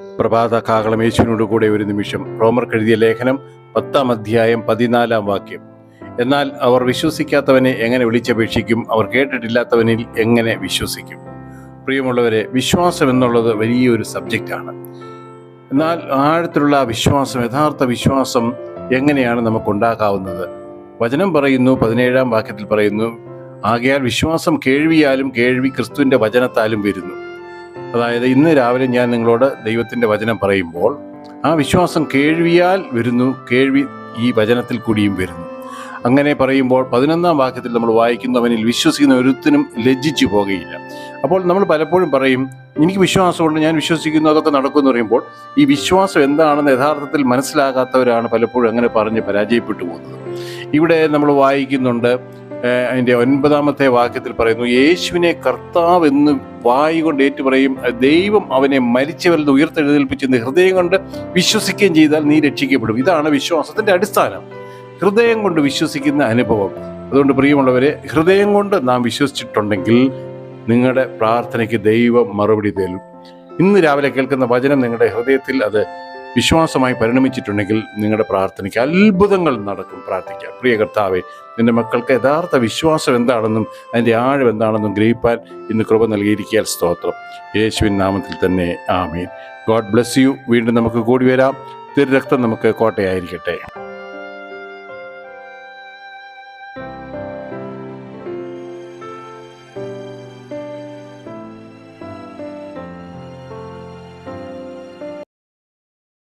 പ്രഭാത കാഹളം യേശുവിനോട് കൂടെ ഒരു നിമിഷം റോമർ എഴുതിയ ലേഖനം പത്താം അധ്യായം പതിനാലാം വാക്യം. എന്നാൽ അവർ വിശ്വസിക്കാത്തവനെ എങ്ങനെ വിളിച്ചപേക്ഷിക്കും? അവർ കേട്ടിട്ടില്ലാത്തവനിൽ എങ്ങനെ വിശ്വസിക്കും? പ്രിയമുള്ളവരെ വിശ്വാസം എന്നുള്ളത് വലിയൊരു സബ്ജക്റ്റാണ്. എന്നാൽ ആഴത്തിലുള്ള വിശ്വാസം യഥാർത്ഥ വിശ്വാസം എങ്ങനെയാണ് നമുക്കുണ്ടാക്കാവുന്നത് വചനം പറയുന്നു പതിനേഴാം വാക്യത്തിൽ പറയുന്നു ആകയാൽ വിശ്വാസം കേൾവിയാലും കേൾവി ക്രിസ്തുവിന്റെ വചനത്താലും വരുന്നു. അതായത് ഇന്ന് രാവിലെ ഞാൻ നിങ്ങളോട് ദൈവത്തിന്റെ വചനം പറയുമ്പോൾ ആ വിശ്വാസം കേൾവിയാൽ വരുന്നു കേൾവി ഈ വചനത്തിൽ കൂടിയും വരുന്നു. അങ്ങനെ പറയുമ്പോൾ പതിനൊന്നാം വാക്യത്തിൽ നമ്മൾ വായിക്കുന്നവനിൽ വിശ്വസിക്കുന്ന ഒരുത്തിനും ലജ്ജിച്ചു പോകുകയില്ല. അപ്പോൾ നമ്മൾ പലപ്പോഴും പറയും എനിക്ക് വിശ്വാസമുണ്ട് ഞാൻ വിശ്വസിക്കുന്നു അതൊക്കെ നടക്കുമെന്ന് പറയുമ്പോൾ ഈ വിശ്വാസം എന്താണെന്ന് യഥാർത്ഥത്തിൽ മനസ്സിലാകാത്തവരാണ് പലപ്പോഴും അങ്ങനെ പറഞ്ഞ് പരാജയപ്പെട്ടു പോകുന്നത്. ഇവിടെ നമ്മൾ വായിക്കുന്നുണ്ട് ഏഹ് അതിന്റെ ഒൻപതാമത്തെ വാക്യത്തിൽ പറയുന്നു യേശുവിനെ കർത്താവ് എന്ന് വായി കൊണ്ട് ഏറ്റു പറയും ദൈവം അവനെ മരിച്ചവരിൽ നിന്ന് ഉയർത്തെഴുന്നേൽപ്പിച്ചെന്ന് ഹൃദയം കൊണ്ട് വിശ്വസിക്കുകയും ചെയ്താൽ നീ രക്ഷിക്കപ്പെടും. ഇതാണ് വിശ്വാസത്തിന്റെ അടിസ്ഥാനം. ഹൃദയം കൊണ്ട് വിശ്വസിക്കുന്ന അനുഭവം. അതുകൊണ്ട് പ്രിയമുള്ളവരെ ഹൃദയം കൊണ്ട് നാം വിശ്വസിച്ചിട്ടുണ്ടെങ്കിൽ നിങ്ങളുടെ പ്രാർത്ഥനയ്ക്ക് ദൈവം മറുപടി തരും ഇന്ന് രാവിലെ കേൾക്കുന്ന വചനം നിങ്ങളുടെ ഹൃദയത്തിൽ അത് വിശ്വാസമായി പരിണമിച്ചിട്ടുണ്ടെങ്കിൽ നിങ്ങളുടെ പ്രാർത്ഥനയ്ക്ക് അത്ഭുതങ്ങൾ നടക്കും. പ്രാർത്ഥിക്കാം. പ്രിയ കർത്താവെ നിന്റെ മക്കൾക്ക് യഥാർത്ഥ വിശ്വാസം എന്താണെന്നും അതിന്റെ ആഴം എന്താണെന്നും ഗ്രഹിപ്പാൻ ഇന്ന് കൃപ നൽകിയിരിക്കാൻ സ്തോത്രം. യേശുവിൻ നാമത്തിൽ തന്നെ ആമീൻ. God bless you. വീണ്ടും നമുക്ക് കൂടി വരാം. തിരുരക്തം നമുക്ക് കോട്ടയായിരിക്കട്ടെ.